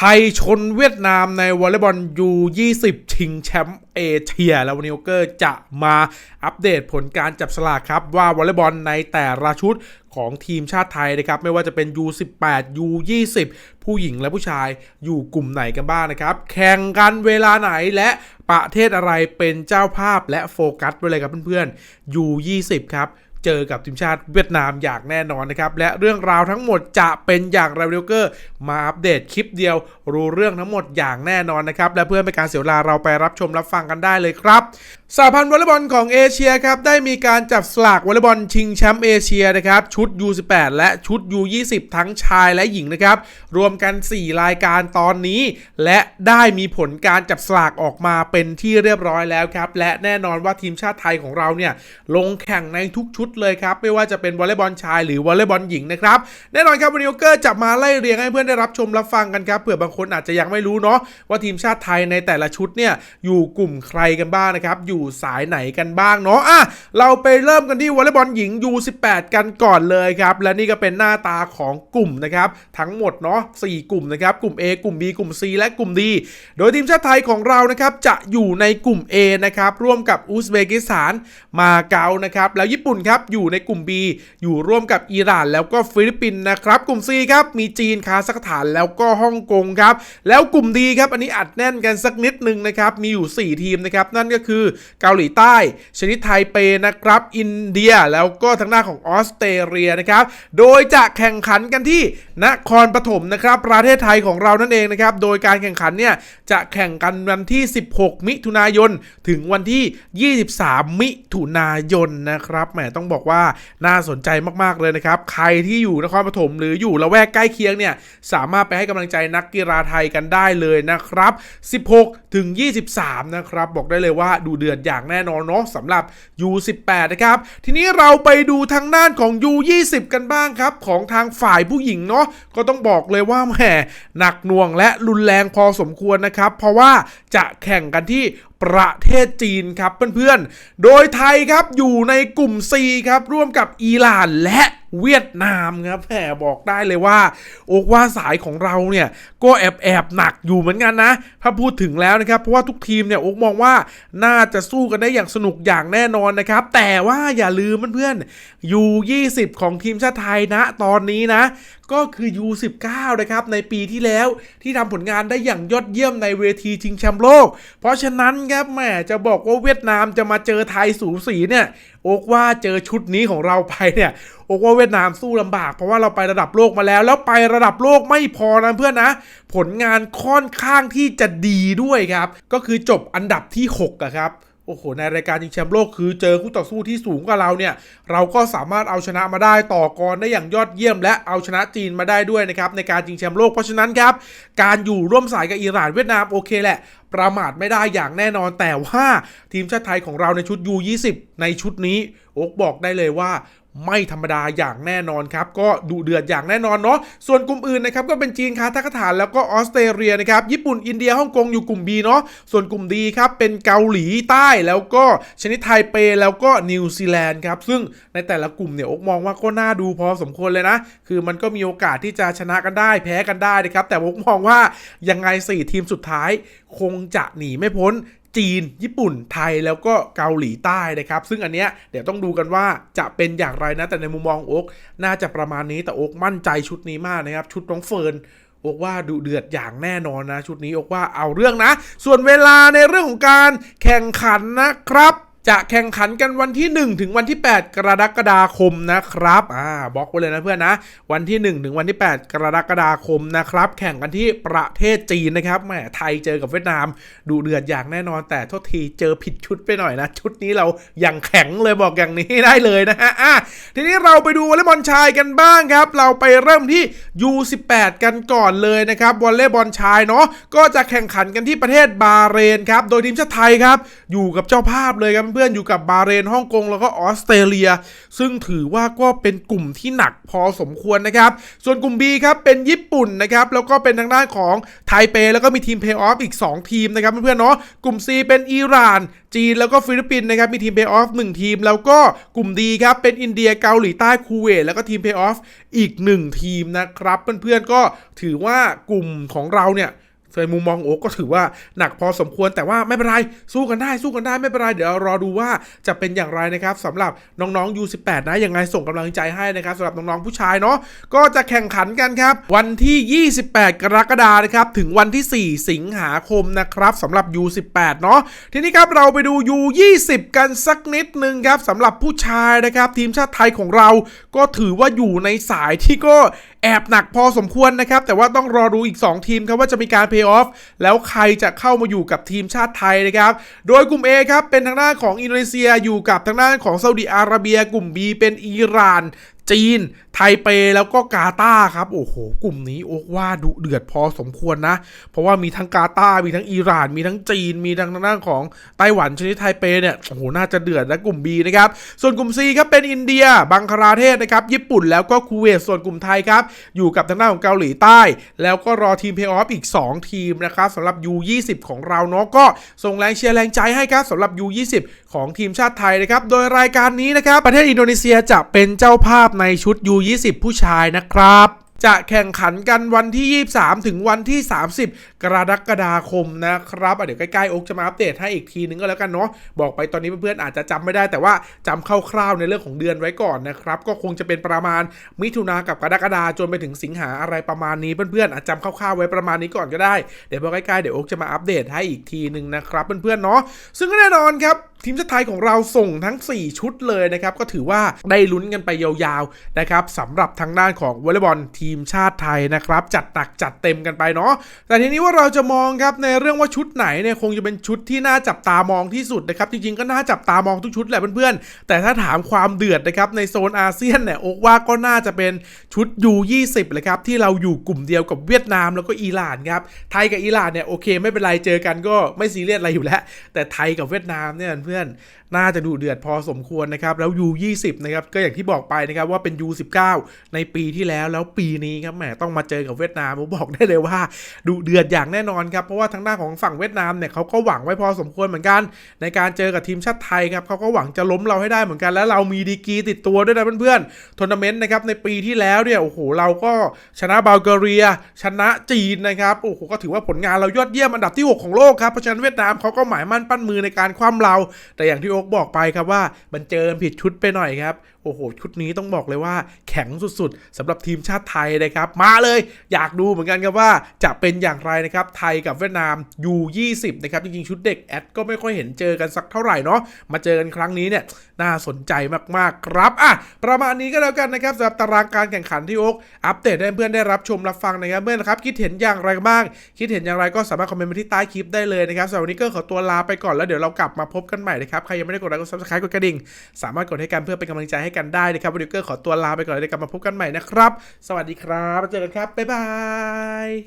ไทยชนเวียดนามในวอลเลย์บอลยู20ชิงแชมป์เอเชีย แล้ววันนี้โอเกอร์จะมาอัปเดตผลการจับสลากครับ ว่าวอลเลย์บอลในแต่ละชุดของทีมชาติไทยนะครับ ไม่ว่าจะเป็น U18 U20 ผู้หญิงและผู้ชายอยู่กลุ่มไหนกันบ้างนะครับ แข่งกันเวลาไหนและประเทศอะไรเป็นเจ้าภาพและโฟกัสไปเลยครับเพื่อนๆ U20 ครับ เจอกับทีมชาติเวียดนามอย่างแน่นอนนะครับ และเรื่องราวทั้งหมดจะเป็นอย่างไรเวลเกอร์ มาอัปเดตคลิปเดียว รู้เรื่องทั้งหมดอย่างแน่นอนนะครับ และเพื่อไม่ให้การเสียเวลาเราไปรับชมรับฟังกันได้เลยครับสหพันธ์วอลเลย์บอลของเอเชียครับได้มีการจับสลากวอลเลย์บอลชิงแชมป์เอเชียนะครับชุด U18 และชุด U20 ทั้งชายและหญิงนะครับรวมกัน 4 รายการตอนนี้ และได้มีผลการจับสลากออกมาเป็นที่เรียบร้อยแล้วครับและแน่นอนว่าทีมชาติไทยของเราเนี่ยลงแข่งในทุกชุดเลยครับ ไม่ว่าจะเป็นวอลเลย์บอลชายหรือวอลเลย์บอลหญิงนะครับแน่นอนครับวันนี้โอเกอร์จะมาไล่เรียงให้เพื่อนได้รับชมรับฟังกันครับเผื่อบางคนอาจจะยังไม่รู้เนาะว่าทีมชาติไทยในแต่ละชุดเนี่ยอยู่กลุ่มใครกันบ้างนะครับอยู่สายไหนกันบ้างเนาะอะเราไปเริ่มกันที่วอลเลย์บอลหญิง U18 กันก่อนเลยครับและนี่ก็เป็นหน้าตาของกลุ่มนะครับทั้งหมดเนาะ4กลุ่มนะครับกลุ่ม A กลุ่ม B กลุ่ม C และกลุ่ม D โดยทีมชาติไทยของเรานะครับจะอยู่ในกลุ่ม A นะครับร่วมกับอุซเบกิสถานมาเก๊านะครับแล้วญี่ปุ่นครับอยู่ในกลุ่ม B อยู่ร่วมกับอิหร่านแล้วก็ฟิลิปปินส์นะครับกลุ่ม C ครับมีจีนคาซัคสถานแล้วก็ฮ่องกงครับแล้วกลุ่ม D ครับอันนี้อัดแน่นกันสักนิดหนึ่งนะครับมีอยู่ 4 ทีมนะครับนั่นก็คือเกาหลีใต้ ชนิดไทเปนะครับอินเดียแล้วก็ทางด้าของออสเตรเลียนะครับโดยจะแข่งขันกันที่นครปฐมนะครับประเทศไทยของเรานั่นเองนะครับโดยการแข่งขันเนี่ยจะแข่งกันวันที่ 16 มิถุนายน ถึงวันที่ 23 มิถุนายนนะครับแหมต้องบอกว่าน่าสนใจมากๆเลยนะครับ ใครที่อยู่นครปฐมหรืออยู่ละแวกใกล้เคียงเนี่ยสามารถไปให้กำลังใจนักกีฬาไทยกันได้เลยนะครับ 16 ถึง 23 นะครับ บอกได้เลยว่าดูเดือดอย่างแน่นอนเนาะสำหรับ U18 นะครับ ทีนี้เราไปดูทางด้านของ U20 กันบ้างครับ ของทางฝ่ายผู้หญิงเนาะก็ต้องบอกเลยว่าแหมหนักหน่วงและรุนแรงพอสมควรนะครับ เพราะว่าจะแข่งกันที่ ประเทศจีนครับเพื่อนๆ โดยไทยครับอยู่ในกลุ่ม C ครับร่วมกับอิหร่านและเวียดนามครับแหมบอกได้เลยว่า โอกว่าสายของเราเนี่ยก็แอบแอบหนักอยู่เหมือนกันนะ ถ้าพูดถึงแล้วนะครับ เพราะว่าทุกทีมเนี่ยโอกมองว่าน่าจะสู้กันได้อย่างสนุกอย่างแน่นอนนะครับ แต่ว่าอย่าลืมเพื่อนๆ U20 ของทีมชาติไทยนะตอนนี้นะ ก็คือ U19 นะครับในปีที่แล้วที่ทำผลงานได้อย่างยอดเยี่ยมในเวทีชิงแชมป์โลก เพราะฉะนั้นครับแหมจะบอกว่าเวียดนามจะมาเจอไทยสูสีเนี่ยโอกว่าเจอชุดนี้ของเราไปเนี่ยโอกว่าเวียดนามสู้ลำบาก เพราะว่าเราไประดับโลกมาแล้ว แล้วไประดับโลกไม่พอนะเพื่อนนะ ผลงานค่อนข้างที่จะดีด้วยครับ ก็คือจบอันดับที่6อะครับโอ้โห ในรายการชิงแชมป์โลกคือเจอคู่ต่อสู้ที่สูงกว่าเราเนี่ย เราก็สามารถเอาชนะมาได้ต่อกรได้อย่างยอดเยี่ยม และเอาชนะจีนมาได้ด้วยนะครับในการชิงแชมป์โลกเพราะฉะนั้นครับ การอยู่ร่วมสายกับอิหร่านเวียดนามโอเคแหละประมาทไม่ได้อย่างแน่นอน แต่ว่าทีมชาติไทยของเราในชุด U20 ในชุดนี้โอ๊กบอกได้เลยว่าไม่ธรรมดาอย่างแน่นอนครับ ก็ดุเดือดอย่างแน่นอนเนาะส่วนกลุ่มอื่นนะครับก็เป็นจีนคาซัคสถานแล้วก็ออสเตรเลียนะครับญี่ปุ่นอินเดียฮ่องกงอยู่กลุ่ม B เนาะส่วนกลุ่ม D ครับเป็นเกาหลีใต้แล้วก็ชนิดไทเปแล้วก็นิวซีแลนด์ครับซึ่งในแต่ละกลุ่มเนี่ยอกมองว่าก็น่าดูพอสมควรเลยนะ คือมันก็มีโอกาสที่จะชนะกันได้แพ้กันได้นะครับแต่อกมองว่ายังไงสี่ทีมสุดท้ายคงจะหนีไม่พ้นจีน ญี่ปุ่น ไทยแล้วก็เกาหลีใต้นะครับ ซึ่งอันเนี้ยเดี๋ยวต้องดูกันว่าจะเป็นอย่างไรนะ แต่ในมุมมองโอ๊กน่าจะประมาณนี้แต่โอ๊กมั่นใจชุดนี้มากนะครับ ชุดน้องเฟิร์นโอ๊กว่าดูเดือดอย่างแน่นอนนะ ชุดนี้โอ๊กว่าเอาเรื่องนะ ส่วนเวลาในเรื่องของการแข่งขันนะครับ จะแข่งขันกันวันที่ 1 ถึงวันที่ 8 กรกฎาคมนะครับ อ่าบล็อกไว้เลยนะเพื่อนนะ วันที่ 1 ถึงวันที่ 8 กรกฎาคมนะครับ แข่งกันที่ประเทศจีนนะครับ แหม ไทยเจอกับเวียดนาม ดูเดือดอย่างแน่นอน แต่โทษทีเจอผิดชุดไปหน่อยนะ ชุดนี้เราอย่างแข็งเลยบอกอย่างนี้ได้เลยนะฮะ อะ ทีนี้เราไปดูวอลเลย์บอลชายกันบ้างครับ เราไปเริ่มที่ U18 กันก่อนเลยนะครับ วอลเลย์บอลชายเนาะ ก็จะแข่งขันกันที่ประเทศบาเรนครับ โดยทีมชาติไทยครับ อยู่กับเจ้าภาพเลยครับเพื่อนๆ อยู่กับบาเรนฮ่องกงแล้วก็ออสเตรเลีย ซึ่งถือว่าก็เป็นกลุ่มที่หนักพอสมควรนะครับ ส่วนกลุ่ม B ครับเป็นญี่ปุ่นนะครับแล้วก็เป็นทางด้านของไทเป แล้วก็มีทีมเพย์ออฟอีก 2 ทีมนะครับเพื่อนๆเนาะกลุ่ม C เป็นอิหร่าน จีนแล้วก็ฟิลิปปินส์นะครับมีทีมเพย์ออฟ1ทีม แล้วก็กลุ่ม D ครับเป็นอินเดียเกาหลีใต้คูเวตแล้วก็ทีมเพย์ออฟอีก 1 ทีมนะครับเพื่อนๆก็ถือว่ากลุ่มของเราเนี่ย ในมุมมองโอ๊กก็ถือว่าหนักพอสมควรแต่ว่าไม่เป็นไรสู้กันได้สู้กันได้ไม่เป็นไรเดี๋ยวรอดูว่าจะเป็นอย่างไรนะครับสำหรับน้องๆ U18 นะยังไงส่งกำลังใจให้นะครับสำหรับน้องๆผู้ชายเนาะก็จะแข่งขันกันครับ วันที่ 28 กรกฎาคมนะครับถึงวันที่ 4 สิงหาคมนะครับสำหรับ U18 เนาะทีนี้ครับเราไปดู U20 กันสักนิดนึงครับสำหรับผู้ชายนะครับทีมชาติไทยของเราก็ถือว่าอยู่ในสายที่ก็แอบหนักพอสมควรนะครับแต่ว่าต้องรอดูอีก 2 ทีมครับว่าจะมีการเพย์ออฟแล้วใครจะเข้ามาอยู่กับทีมชาติไทยนะครับ โดยกลุ่ม A ครับเป็นทางด้านของอินโดนีเซียอยู่กับทางด้านของซาอุดิอาระเบีย กลุ่ม B เป็นอิหร่านจีน ไทเปแล้วก็กาตาครับโอ้โหกลุ่มนี้โอกว่าดุเดือดพอสมควรนะ เพราะว่ามีทั้งกาตามีทั้งอิหร่าน มีทั้งจีน มีทั้งทางด้านของไต้หวันชนิดไทเปเนี่ยโอ้โหน่าจะเดือดนะกลุ่ม B นะครับส่วนกลุ่ม C ครับเป็นอินเดีย บังคลาเทศนะครับญี่ปุ่นแล้วก็คูเวตส่วนกลุ่มไทยครับอยู่กับทางด้านของเกาหลีใต้ แล้วก็รอทีมเพย์ออฟอีก 2 ทีมนะครับสำหรับ U20 ของเราเนาะก็ส่งแรงเชียร์แรงใจให้ครับสำหรับ U20 ของทีมชาติไทยนะครับโดยรายการนี้นะครับประเทศอินโดนีเซียจะเป็นเจ้าภาพในชุด20 ผู้ชายนะครับจะแข่งขันกันวันที่ 23 ถึงวันที่ 30 กรกฎาคมนะครับเดี๋ยวใกล้ๆอกจะมาอัปเดตให้อีกทีนึงก็แล้วกันเนาะบอกไปตอนนี้เพื่อนๆอาจจะจำไม่ได้แต่ว่าจำคร่าวๆในเรื่องของเดือนไว้ก่อนนะครับ ก็คงจะเป็นประมาณมิถุนากับกรกฎาจนไปถึงสิงหาอะไรประมาณนี้เพื่อนๆอาจจำคร่าวๆไว้ประมาณนี้ก่อนก็ได้เดี๋ยวพอใกล้ๆเดี๋ยวอกจะมาอัปเดตให้อีกทีนึงนะครับเพื่อนๆเนาะซึ่งก็แน่นอนครับทีมชาติไทยของเราส่งทั้ง 4 ชุดเลยนะครับ ก็ถือว่าได้ลุ้นกันไปยาวๆนะครับสำหรับทางด้านของวอลเลย์บอลทีมชาติไทยนะครับ จัดหนักจัดเต็มกันไปเนาะแต่ทีนี้ว่าเราจะมองครับในเรื่องว่าชุดไหนเนี่ยคงจะเป็นชุดที่น่าจับตามองที่สุดนะครับ จริงๆก็น่าจับตามองทุกชุดแหละเพื่อนๆแต่ถ้าถามความเดือดนะครับในโซนอาเซียนเนี่ยโอกว่าก็น่าจะเป็นชุด U20 เลยครับที่เราอยู่กลุ่มเดียวกับเวียดนามแล้วก็อิหร่านครับไทยกับอิหร่านเนี่ยโอเค ไม่เป็นไรเจอกันก็ไม่ซีเรียสอะไรอยู่แล้ว แต่ไทยกับเวียดนามเนี่ยเพื่อนน่าจะดูเดือดพอสมควรนะครับ แล้ว U20 นะครับ ก็อย่างที่บอกไปนะครับว่าเป็น U19 ในปีที่แล้วแล้วปีนี้ครับแหมต้องมาเจอกับเวียดนามผมบอกได้เลยว่าดูเดือดอย่างแน่นอนครับ เพราะว่าทางด้านของฝั่งเวียดนามเนี่ยเขาก็หวังไว้พอสมควรเหมือนกัน ในการเจอกับทีมชาติไทยครับเขาก็หวังจะล้มเราให้ได้เหมือนกัน แล้วเรามีดีกรีติดตัวด้วยนะเพื่อนๆทัวร์นาเมนต์นะครับในปีที่แล้วเนี่ยโอ้โหเราก็ชนะบัลแกเรีย ชนะจีนนะครับโอ้โหก็ถือว่าผลงานเรายอดเยี่ยมอันดับที่ 6 ของโลกครับเพราะฉะนั้นเวียดนามเขาก็หมายมั่นปั้นมือในการคว่ำเราแต่อย่างที่โอ๊กบอกไปครับว่ามันเจอผิดชุดไปหน่อยครับ โอ้โห ชุดนี้ต้องบอกเลยว่าแข็งสุดๆสำหรับทีมชาติไทยนะครับ มาเลย อยากดูเหมือนกันครับว่าจะเป็นอย่างไรนะครับ ไทยกับเวียดนาม U20 นะครับ จริงๆ ชุดเด็กแอดก็ไม่ค่อยเห็นเจอกันสักเท่าไหร่เนาะ มาเจอกันครั้งนี้เนี่ย น่าสนใจมากๆ ครับ อะ ประมาณนี้ก็แล้วกันนะครับสำหรับตารางการแข่งขันที่โอ๊กอัปเดตให้เพื่อนได้รับชมรับฟังนะครับเพื่อนนะครับ คิดเห็นอย่างไรบ้าง คิดเห็นอย่างไรก็สามารถคอมเมนต์มาที่ใต้คลิปได้เลยนะครับสำหรับวันนี้ก็ขอตัวลาไปก่อนแล้วเดี๋ยวเรากลับมาพบกันใหม่นะครับใครยังไม่ได้กดไลค์กด subscribe กดกระดิ่งสามารถกดให้กันเพื่อเป็นกำลังใจให้กันได้นะครับวันนี้ก็ขอตัวลาไปก่อนแล้วเดี๋ยวกลับมาพบกันใหม่นะครับ สวัสดีครับเจอกันครับบ๊ายบาย